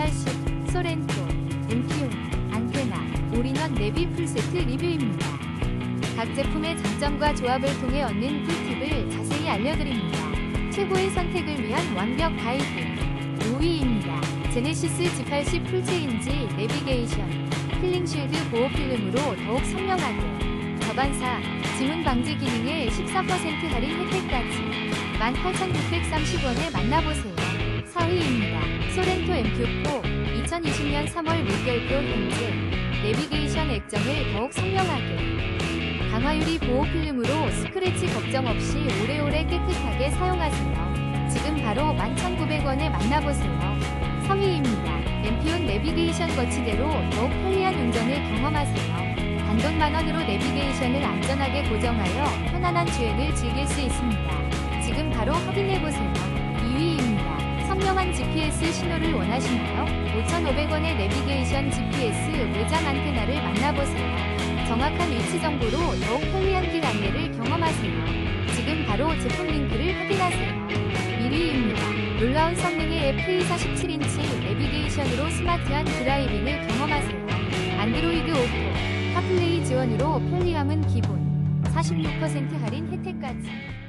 G80, 소렌토, 엔키온, 안테나, 올인원 내비 풀세트 리뷰입니다. 각 제품의 장점과 조합을 통해 얻는 꿀팁을 자세히 알려드립니다. 최고의 선택을 위한 완벽 가이드 5위입니다. 제네시스 G80 풀체인지 내비게이션 필링 쉴드 보호 필름으로 더욱 선명하게 저반사 지문 방지 기능에 14% 할인 혜택까지 18,630원에 만나보세요. 4위입니다. 소렌토 MQ4 2020년 3월 물결표 현재 내비게이션 액정을 더욱 선명하게 강화유리 보호 필름으로 스크래치 걱정 없이 오래오래 깨끗하게 사용하세요. 지금 바로 11,900원에 만나보세요. 3위입니다. 엠피온 내비게이션 거치대로 더욱 편리한 운전을 경험하세요. 단돈 만원으로 내비게이션을 안전하게 고정하여 편안한 주행을 즐길 수 있습니다. 지금 바로 확인해보세요. 2위입니다. 선명한 GPS 신호를 원하시나요? 5,500원의 내비게이션 GPS 외장 안테나를 만나보세요. 정확한 위치 정보로 더욱 편리한 길 안내를 경험하세요. 지금 바로 제품 링크를 확인하세요. 1위입니다. 놀라운 성능의 FA47인치 내비게이션으로 스마트한 드라이빙을 경험하세요. 안드로이드 오토, 카플레이 지원으로 편리함은 기본, 46% 할인 혜택까지.